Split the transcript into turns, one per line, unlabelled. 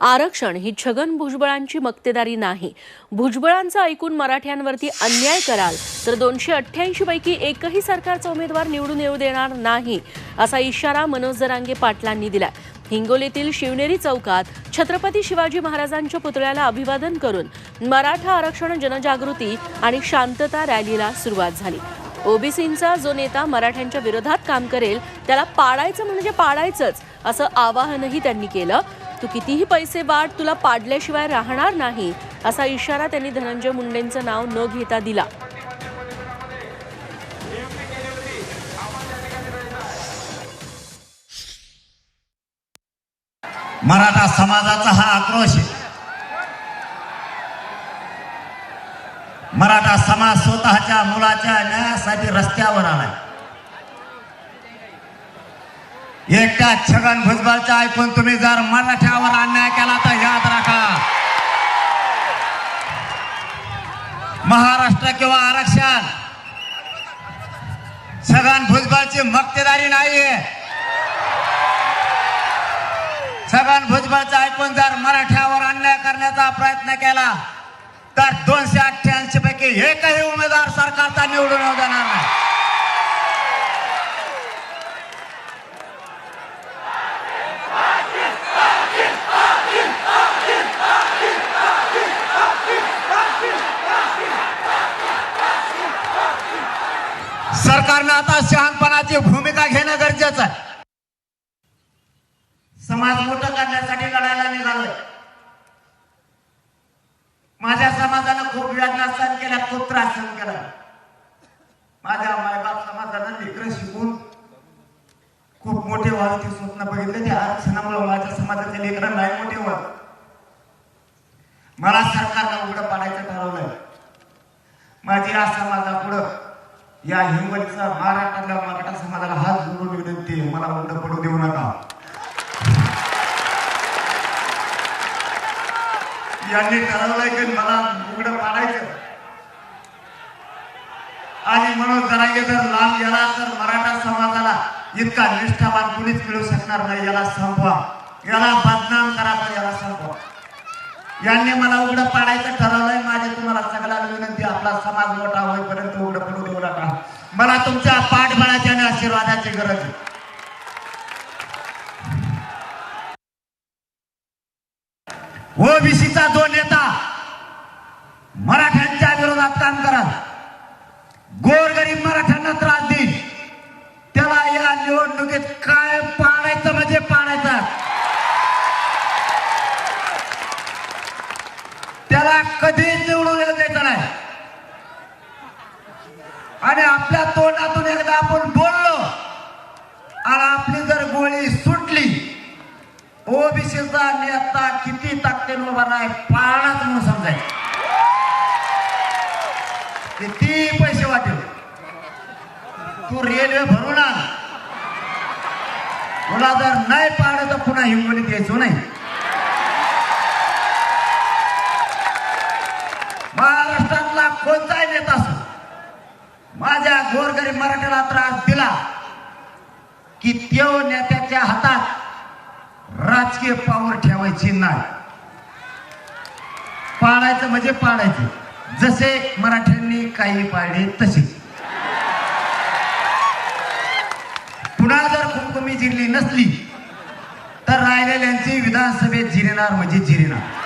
आरक्षण ही छगन भुजबळांची मक्तेदारी नाही. भुजबळांचं ऐकून मराठ्यांवरती अन्याय कराल तर दोनशे अठ्ठ्याऐंशी पैकी एकही सरकारचा उमेदवार निवडून येऊ देणार नाही असा इशारा मनोज जरांगे पाटलांनी दिला हिंगोलीतील शिवनेरी चौकात छत्रपती शिवाजी महाराजांच्या पुतळ्याला अभिवादन करून मराठा आरक्षण जनजागृती आणि शांतता रॅलीला सुरुवात झाली. ओबीसींचा जो नेता मराठ्यांच्या विरोधात काम करेल त्याला पाडायचं म्हणजे पाडायचंच असं आवाहनही त्यांनी केलं. तू कितीही पैसे वाट तुला पाडल्याशिवाय राहणार नाही असा इशारा त्यांनी धनंजय मुंडेंचं नाव न घेता दिला.
मराठा समाजाचा हा आक्रोश आहे. मराठा समाज स्वतःच्या मुलाच्या न्यायासाठी रस्त्यावर आलाय. एकटा छगन भुजबळच्या ऐकून तुम्ही जर मराठ्यावर अन्याय केला तर याद राखा. महाराष्ट्र किंवा आरक्षण छगन भुजबळची मक्तेदारी नाहीये. छगन भुजबळचं ऐकून जर मराठ्यावर अन्याय करण्याचा प्रयत्न केला तर दोनशे अठ्ठ्याऐंशी पैकी एकही उमेदवार सरकारचा निवडून देणार नाही. सरकारनं आता शहाणपणाची भूमिका घेणं गरजेचं आहे. समाज मोठं करण्यासाठी लढायला निघालोय. माझ्या समाजानं खूप वेदना सहन केल्या खूप त्रास सहन केला. माझ्या मायबाप समाजानं लेकरं शिकून खूप मोठे व्हावे ते स्वप्न बघितले. त्या आरक्षणामुळे माझ्या समाजाचे लेकरं नाही मोठे व्हावे मला सरकारनं उघडं पाडायचं ठरवलंय. माझी या समाजापुढं या हिंगोलीचा महाराष्ट्रातल्या मराठा समाजाला हात जोडून विनंती आहे, मला बंद पडू देऊ नका. यांनी ठरवलंय की मला उघडं पाडायचं. आणि म्हणून जरांगे जर लांब गेला तर मराठा समाजाला इतका निष्ठावान कुणीच मिळू शकणार नाही. याला संपवा. याला बदनाम करा पण याला संपवा. यांनी मला उघडं पाडायचं ठरवलंय. माझी तुम्हाला सगळ्यांना विनंती आपला समाज मोठा होईपर्यंत उघडं पडू देऊ नका. मला तुमच्या पाठबळाची आणि आशीर्वादाची गरज आहे. ओबीसीचा जो नेता मराठ्यांच्या विरोधात काम करा गोरगरीब मराठ्यांना त्रास देईल त्याला या निवडणुकीत काय कधीच निवडून येऊ द्यायचं नाही. आणि आपल्या तोंडातून एकदा आपण बोललो. आणि आपली जर गोळी सुटली ओबीसीचा नेता किती ताकदीन उभा नाही पाळणाच म्हणून समजायचं. किती पैसे वाटेल. तू रेल्वे भरून आण. तुला जर नाही पाळलं तर पुन्हा हिंगोलीत यायचो नाही महाराष्ट्रातला कोणताही नेता असो जरी मराठ्याला त्रास दिला की त्यो नेत्याच्या हातात राजकीय पावर ठेवायची नाही. पाळायचं म्हणजे पाळायचे. जसे मराठ्यांनी काही पाळले तसे. पुन्हा जर कुमकुमी जिरली नसली तर राहिलेल्यांची विधानसभेत जिरणार म्हणजे जिरणार.